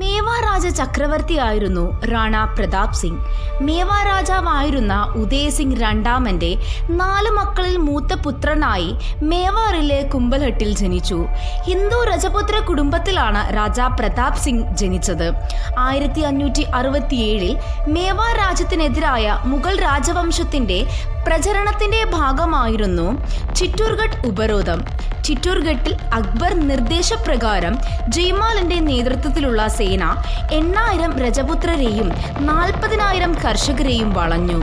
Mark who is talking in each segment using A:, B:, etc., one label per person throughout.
A: മേവാ രാജ ചക്രവർത്തിയായിരുന്നു റാണ പ്രതാപ് സിംഗ്. മേവാ രാജാവായിരുന്ന ഉദയ് സിംഗ് രണ്ടാമന്റെ നാല് മക്കളിൽ മൂത്ത പുത്രനായി മേവാറിലെ കുംബൽഹട്ടിൽ ജനിച്ചു. ഹിന്ദു രജപുത്ര കുടുംബത്തിലാണ് രാജാ പ്രതാപ് സിംഗ് ജനിച്ചത്. ആയിരത്തി അഞ്ഞൂറ്റി അറുപത്തിയേഴിൽ മേവാർ രാജ്യത്തിനെതിരായ മുഗൾ രാജവംശത്തിന്റെ പ്രചരണത്തിന്റെ ഭാഗമായിരുന്നു ചിറ്റൂർഗഡ് ഉപരോധം. ചിറ്റൂർഗഡിൽ അക്ബർ നിർദ്ദേശപ്രകാരം ജയ്മാലിന്റെ നേതൃത്വത്തിലുള്ള സേന എണ്ണായിരം രജപുത്രരെയും നാൽപ്പതിനായിരം കർഷകരെയും വളഞ്ഞു.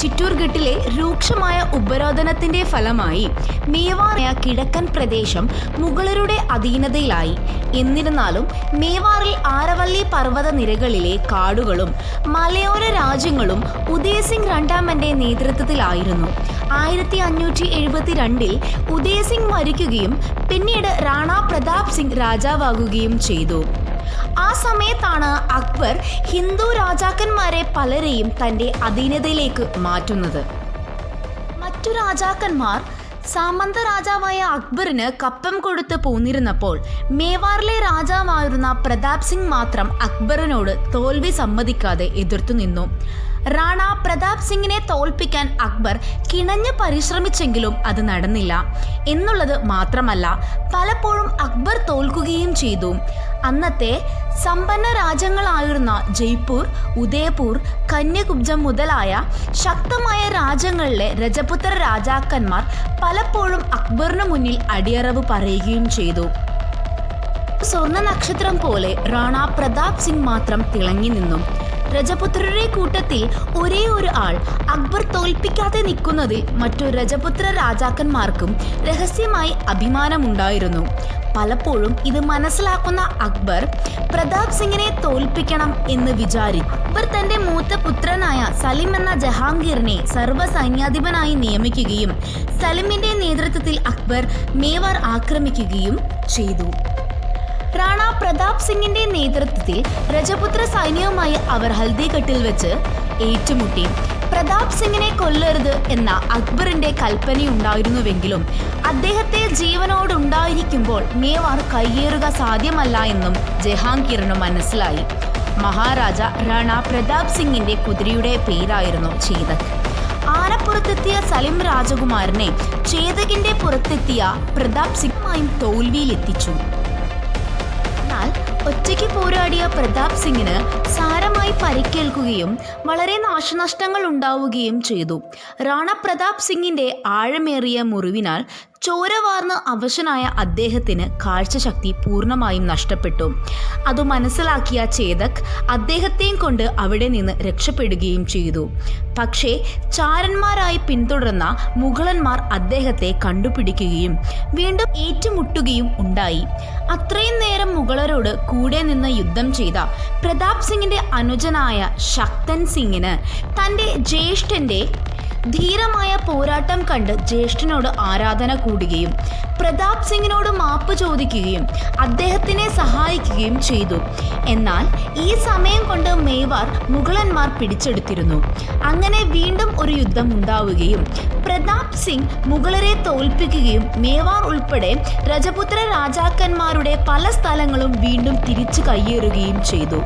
A: ചിറ്റൂർഗഡിലെ രൂക്ഷമായ ഉപരോധനത്തിന്റെ ഫലമായി മേവാറിയ കിഴക്കൻ പ്രദേശം മുഗളരുടെ അധീനതയിലായി. എന്നിരുന്നാലും മേവാറിൽ ആരവല്ലി പർവത നിരകളിലെ കാടുകളും മലയോര രാജ്യങ്ങളും ഉദയസിംഗ് രണ്ടാമന്റെ നേതൃത്വത്തിലായിരുന്നു. ആയിരത്തി അഞ്ഞൂറ്റി എഴുപത്തിരണ്ടിൽ ഉദയസിംഗ് മരിക്കുകയും പിന്നീട് റാണാ പ്രതാപ് സിംഗ് രാജാവാകുകയും ചെയ്തു. ആ സമയത്താണ് അക്ബർ ഹിന്ദു രാജാക്കന്മാരെ പലരെയും തന്റെ അധീനതയിലേക്ക് മാറ്റുന്നത്. മറ്റു രാജാക്കന്മാർ സാമന്ത രാജാവായ അക്ബറിന് കപ്പം കൊടുത്ത് പോന്നിരുന്നപ്പോൾ മേവാറിലെ രാജാവായിരുന്ന പ്രതാപ് സിംഗ് മാത്രം അക്ബറിനോട് തോൽവി സമ്മതിക്കാതെ എതിർത്തു നിന്നു. റാണ പ്രതാപ് സിംഗിനെ തോൽപ്പിക്കാൻ അക്ബർ കിണഞ്ഞ് പരിശ്രമിച്ചെങ്കിലും അത് നടന്നില്ല. എന്നുള്ളത് മാത്രമല്ല പലപ്പോഴും അക്ബർ തോൽക്കുകയും ചെയ്തു. അന്നത്തെ സമ്പന്ന രാജ്യങ്ങളായിരുന്ന ജയ്പൂർ ഉദയപൂർ കന്യകുബ്ജം മുതലായ ശക്തമായ രാജ്യങ്ങളിലെ രജപുത്ര രാജാക്കന്മാർ പലപ്പോഴും അക്ബറിന് മുന്നിൽ അടിയറവ് പറയുകയും ചെയ്തു. സ്വർണ നക്ഷത്രം പോലെ റാണ പ്രതാപ് സിംഗ് മാത്രം തിളങ്ങി നിന്നു. രജപുത്രരുടെ കൂട്ടത്തിൽ ഒരേ ഒരു ആൾ അക്ബർ തോൽപ്പിക്കാതെ നിൽക്കുന്നതിൽ മറ്റു രജപുത്ര രാജാക്കന്മാർക്കും രഹസ്യമായി അഭിമാനമുണ്ടായിരുന്നു. പലപ്പോഴും ഇത് മനസ്സിലാക്കുന്ന അക്ബർ പ്രതാപ് സിംഗിനെ തോൽപ്പിക്കണം എന്ന് വിചാരിച്ചു അക്ബർ തന്റെ മൂത്ത പുത്രനായ സലിം എന്ന ജഹാംഗീറിനെ സർവസൈന്യാധിപനായി നിയമിക്കുകയും സലിമിന്റെ നേതൃത്വത്തിൽ അക്ബർ മേവാർ ആക്രമിക്കുകയും ചെയ്തു. റാണ പ്രതാപ് സിംഗിന്റെ നേതൃത്വത്തിൽ രജപുത്ര സൈന്യവുമായി അവർ ഹൽദിഘട്ടിൽ വെച്ച് ഏറ്റുമുട്ടി. പ്രതാപ് സിംഗിനെ കൊല്ലരുത് എന്ന അക്ബറിന്റെ കൽപ്പനയുണ്ടായിരുന്നുവെങ്കിലും അദ്ദേഹത്തെ ജീവനോടുണ്ടായിരിക്കുമ്പോൾ മേവാർ കയ്യേറുക സാധ്യമല്ല എന്നും ജഹാംഗീറിന് മനസ്സിലായി. മഹാരാജ റാണ പ്രതാപ് സിംഗിന്റെ കുതിരയുടെ പേരായിരുന്നു ചേതക് ആനപ്പുറത്തെത്തിയ സലിം രാജകുമാരനെ ചേതകിന്റെ പുറത്തെത്തിയ പ്രതാപ് സിംഗുമായും തോൽവിയിലെത്തിച്ചു. ഒറ്റയ്ക്ക് പോരാടിയ പ്രതാപ് സിംഗിന് സാരമായി പരിക്കേൽക്കുകയും വളരെ നാശനഷ്ടങ്ങൾ ഉണ്ടാവുകയും ചെയ്തു. റാണ പ്രതാപ് സിംഗിന്റെ ആഴമേറിയ മുറിവിനാൽ ചോര വാർന്ന അവശനായ അദ്ദേഹത്തിന് കാഴ്ചശക്തി പൂർണമായും നഷ്ടപ്പെട്ടു. അത് മനസ്സിലാക്കിയ ചേതക് അദ്ദേഹത്തെയും കൊണ്ട് അവിടെ നിന്ന് രക്ഷപ്പെടുകയും ചെയ്തു. പക്ഷേ ചാരന്മാരായി പിന്തുടർന്ന മുഗളന്മാർ അദ്ദേഹത്തെ കണ്ടുപിടിക്കുകയും വീണ്ടും ഏറ്റുമുട്ടുകയും ഉണ്ടായി. അത്രയും നേരം മുഗളരോട് കൂടെ നിന്ന് യുദ്ധം ചെയ്ത പ്രതാപ് സിംഗിന്റെ അനുജനായ ശക്തൻ സിംഗിന് തന്റെ ജ്യേഷ്ഠന്റെ ധീരമായ പോരാട്ടം കണ്ട് ജ്യേഷ്ഠനോട് ആരാധന കൂടുകയും പ്രതാപ് സിംഗിനോട് മാപ്പ് ചോദിക്കുകയും അദ്ദേഹത്തിനെ സഹായിക്കുകയും ചെയ്തു. എന്നാൽ ഈ സമയം കൊണ്ട് മേവാർ മുഗളന്മാർ പിടിച്ചെടുത്തിരുന്നു. അങ്ങനെ വീണ്ടും ഒരു യുദ്ധം ഉണ്ടാവുകയും പ്രതാപ് സിംഗ് മുഗളരെ തോൽപ്പിക്കുകയും മേവാർ ഉൾപ്പെടെ രജപുത്ര രാജാക്കന്മാരുടെ പല സ്ഥലങ്ങളും വീണ്ടും തിരിച്ചു കയ്യേറുകയും ചെയ്തു.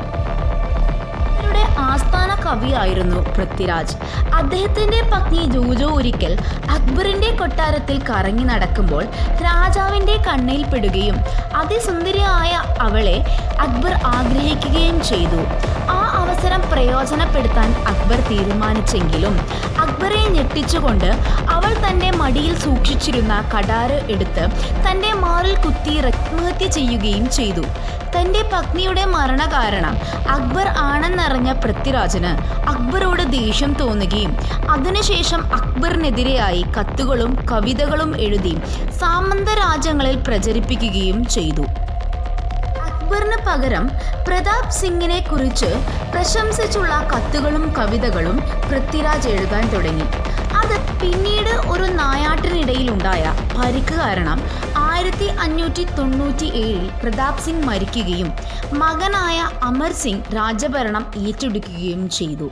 A: കവിയായിരുന്നു പൃഥ്വിരാജ്. അദ്ദേഹത്തിന്റെ പത്നി ജൂജോ ഒരിക്കൽ അക്ബറിന്റെ കൊട്ടാരത്തിൽ കറങ്ങി നടക്കുമ്പോൾ രാജാവിന്റെ കണ്ണിൽ പെടുകയും അതിസുന്ദരിയായ അവളെ അക്ബർ ആഗ്രഹിക്കുകയും ചെയ്തു. ആ അവസരം പ്രയോജനപ്പെടുത്താൻ അക്ബർ തീരുമാനിച്ചെങ്കിലും അക്ബറെ ഞെട്ടിച്ചുകൊണ്ട് അവൾ തന്റെ മടിയിൽ സൂക്ഷിച്ചിരുന്ന കടാറ് എടുത്ത് തന്റെ മാറിൽ കുത്തി ആത്മഹത്യ ചെയ്യുകയും ചെയ്തു. തന്റെ പത്നിയുടെ മരണകാരണം അക്ബർ ആണെന്നറിഞ്ഞ പൃഥ്വിരാജന് അക്ബറോട് ദേഷ്യം തോന്നുകയും അതിനുശേഷം അക്ബറിനെതിരെയായി കത്തുകളും കവിതകളും എഴുതി സാമന്ത രാജ്യങ്ങളിൽ പ്രചരിപ്പിക്കുകയും ചെയ്തു. അക്ബറിന് പകരം പ്രതാപ് സിംഗിനെ കുറിച്ച് പ്രശംസിച്ചുള്ള കത്തുകളും കവിതകളും പൃഥ്വിരാജ് എഴുതാൻ തുടങ്ങി. അത് പിന്നീട് ഒരു നായാട്ടിനിടയിലുണ്ടായ പരിക്ക് കാരണം ആയിരത്തി അഞ്ഞൂറ്റി തൊണ്ണൂറ്റി ഏഴിൽ പ്രതാപ് സിംഗ് മരിക്കുകയും മകനായ അമർ സിംഗ് രാജഭരണം ഏറ്റെടുക്കുകയും ചെയ്തു.